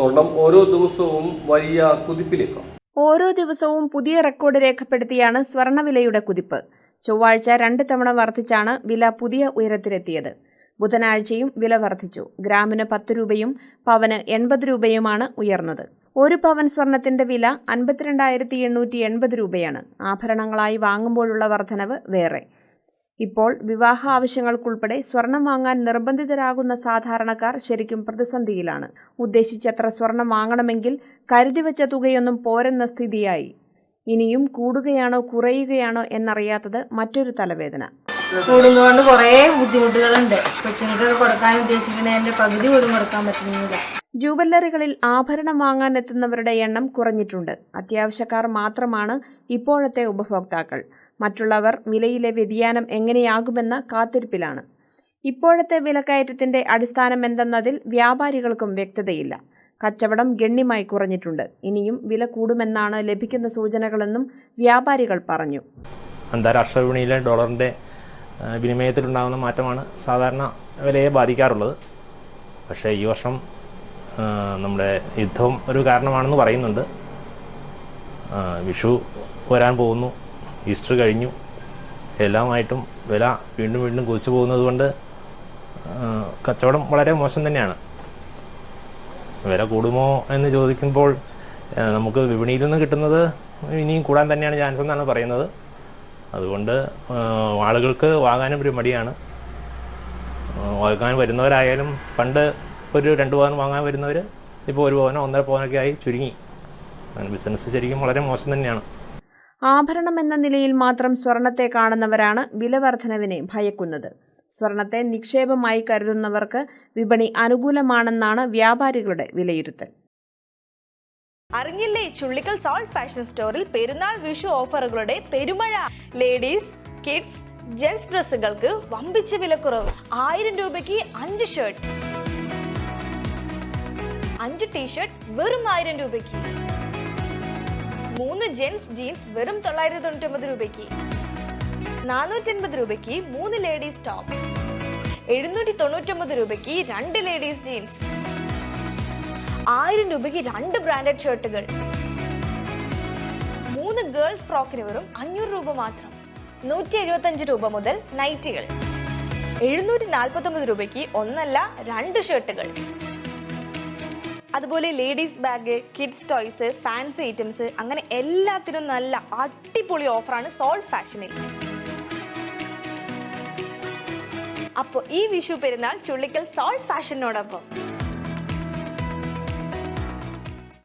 സ്വർണം ഓരോ ദിവസവും വലിയ കുതിപ്പിലേക്കും. ഓരോ ദിവസവും പുതിയ റെക്കോർഡ് രേഖപ്പെടുത്തിയാണ് സ്വർണവിലയുടെ കുതിപ്പ്. ചൊവ്വാഴ്ച രണ്ട് തവണ വർദ്ധിച്ചാണ് വില പുതിയ ഉയരത്തിലെത്തിയത്. ബുധനാഴ്ചയും വില വർദ്ധിച്ചു. ഗ്രാമിന് പത്ത് രൂപയും പവന് എൺപത് രൂപയുമാണ് ഉയർന്നത്. ഒരു പവൻ സ്വർണത്തിന്റെ വില അൻപത്തിരണ്ടായിരത്തി എണ്ണൂറ്റി എൺപത് രൂപയാണ്. ആഭരണങ്ങളായി വാങ്ങുമ്പോഴുള്ള വർധനവ് വേറെ. ഇപ്പോൾ വിവാഹ ആവശ്യങ്ങൾക്കുൾപ്പെടെ സ്വർണം വാങ്ങാൻ നിർബന്ധിതരാകുന്ന സാധാരണക്കാർ ശരിക്കും പ്രതിസന്ധിയിലാണ്. ഉദ്ദേശിച്ചത്ര സ്വർണം വാങ്ങണമെങ്കിൽ കരുതിവെച്ച തുകയൊന്നും പോരെന്ന സ്ഥിതിയായി. ഇനിയും കൂടുകയാണോ കുറയുകയാണോ എന്നറിയാത്തത് മറ്റൊരു തലവേദന. കൂടുന്നതുകൊണ്ട് കുറേ ബുദ്ധിമുട്ടുകളുണ്ട്. കൊച്ചുങ്ങൾക്ക് കൊടുക്കാൻ ഉദ്ദേശിക്കുന്നതിന്റെ പകുതി പോലും കൊടുക്കാൻ പറ്റുന്നില്ല. ജൂവല്ലറികളിൽ ആഭരണം വാങ്ങാൻ എത്തുന്നവരുടെ എണ്ണം കുറഞ്ഞിട്ടുണ്ട്. അത്യാവശ്യക്കാർ മാത്രമാണ് ഇപ്പോഴത്തെ ഉപഭോക്താക്കൾ. മറ്റുള്ളവർ വിലയിലെ വ്യതിയാനം എങ്ങനെയാകുമെന്ന കാത്തിരിപ്പിലാണ്. ഇപ്പോഴത്തെ വിലക്കയറ്റത്തിന്റെ അടിസ്ഥാനം എന്തെന്നതിൽ വ്യാപാരികൾക്കും വ്യക്തതയില്ല. കച്ചവടം ഗണ്യമായി കുറഞ്ഞിട്ടുണ്ട്. ഇനിയും വില കൂടുമെന്നാണ് ലഭിക്കുന്ന സൂചനകളെന്നും വ്യാപാരികൾ പറഞ്ഞു. അന്താരാഷ്ട്ര വിപണിയിലെ ഡോളറിന്റെ വിനിമയത്തിലുണ്ടാകുന്ന മാറ്റമാണ് സാധാരണ വിലയെ ബാധിക്കാറുള്ളത്. പക്ഷേ ഈ വർഷം നമ്മുടെ യുദ്ധം ഒരു കാരണമാണെന്ന് പറയുന്നുണ്ട്. വിഷു വരാൻ പോകുന്നു. ഈസ്റ്റർ കഴിഞ്ഞു. എല്ലാമായിട്ടും വില വീണ്ടും വീണ്ടും കുതിച്ചു പോകുന്നത് കൊണ്ട് കച്ചവടം വളരെ മോശം തന്നെയാണ്. വില കൂടുമോ എന്ന് ചോദിക്കുമ്പോൾ നമുക്ക് വിപണിയിൽ നിന്ന് കിട്ടുന്നത് ഇനിയും കൂടാൻ തന്നെയാണ് ചാൻസ് എന്നാണ് പറയുന്നത്. അതുകൊണ്ട് ആളുകൾക്ക് വാങ്ങാനും ഒരു മടിയാണ്. വാങ്ങാൻ വരുന്നവരായാലും പണ്ട് ഒരു രണ്ട് പവൻ വാങ്ങാൻ വരുന്നവർ ഇപ്പോൾ ഒരു പവനോ ഒന്നര പവനൊക്കെ ആയി ചുരുങ്ങി. ബിസിനസ് ശരിക്കും വളരെ മോശം തന്നെയാണ്. ആഭരണം എന്ന നിലയിൽ മാത്രം സ്വർണത്തെ കാണുന്നവരാണ് വിലവർധനവിനെ ഭയക്കുന്നത്. സ്വർണത്തെ നിക്ഷേപമായി കരുതുന്നവർക്ക് വിപണി അനുകൂലമാണെന്നാണ് വ്യാപാരികളുടെ വിലയിരുത്തൽ. അറിഞ്ഞില്ലേ? ചുള്ളിക്കൽ സോൾട്ട് ഫാഷൻ സ്റ്റോറിൽ പെരുന്നാൾ വിഷു ഓഫറുകളുടെ പെരുമഴ. ലേഡീസ് കിഡ്സ് ജെൻസ് ഡ്രസ്സുകൾക്ക് വമ്പിച്ച വിലക്കുറവ്. ആയിരം രൂപയ്ക്ക് അഞ്ച് ഷർട്ട് അഞ്ച് ടീഷർട്ട് വെറും ആയിരം രൂപയ്ക്ക്. മൂന്ന് ജെൻസ് ജീൻസ് വെറും തൊള്ളായിരത്തി തൊണ്ണൂറ്റി ഒമ്പത് രൂപയ്ക്ക്. നാനൂറ്റി അൻപത് രൂപയ്ക്ക് മൂന്ന് ലേഡീസ് ടോപ്പ് എഴുന്നൂറ്റി തൊണ്ണൂറ്റി ഒമ്പത് രൂപയ്ക്ക് രണ്ട് ലേഡീസ് ജീൻസ് ആയിരം രൂപയ്ക്ക് രണ്ട് ബ്രാൻഡഡ് ഷർട്ടുകൾ മൂന്ന് ഗേൾസ് ഫ്രോക്കിന് വെറും അഞ്ഞൂറ് രൂപ മാത്രം. നൂറ്റി എഴുപത്തഞ്ച് രൂപ മുതൽ നൈറ്റികൾ എഴുന്നൂറ്റി നാൽപ്പത്തൊമ്പത് രൂപയ്ക്ക് ഒന്നല്ല രണ്ട് ഷർട്ടുകൾ അതുപോലെ ladies bag kids toys fancy items അങ്ങനെ എല്ലാത്തിനും നല്ല അടിപൊളി ഓഫറാണ് സോൾ ഫാഷനിൽ അപ്പോൾ ഈ വിഷു പെരുന്നാൾ ചുള്ളിക്കൽ സോൾ ഫാഷനോടൊപ്പം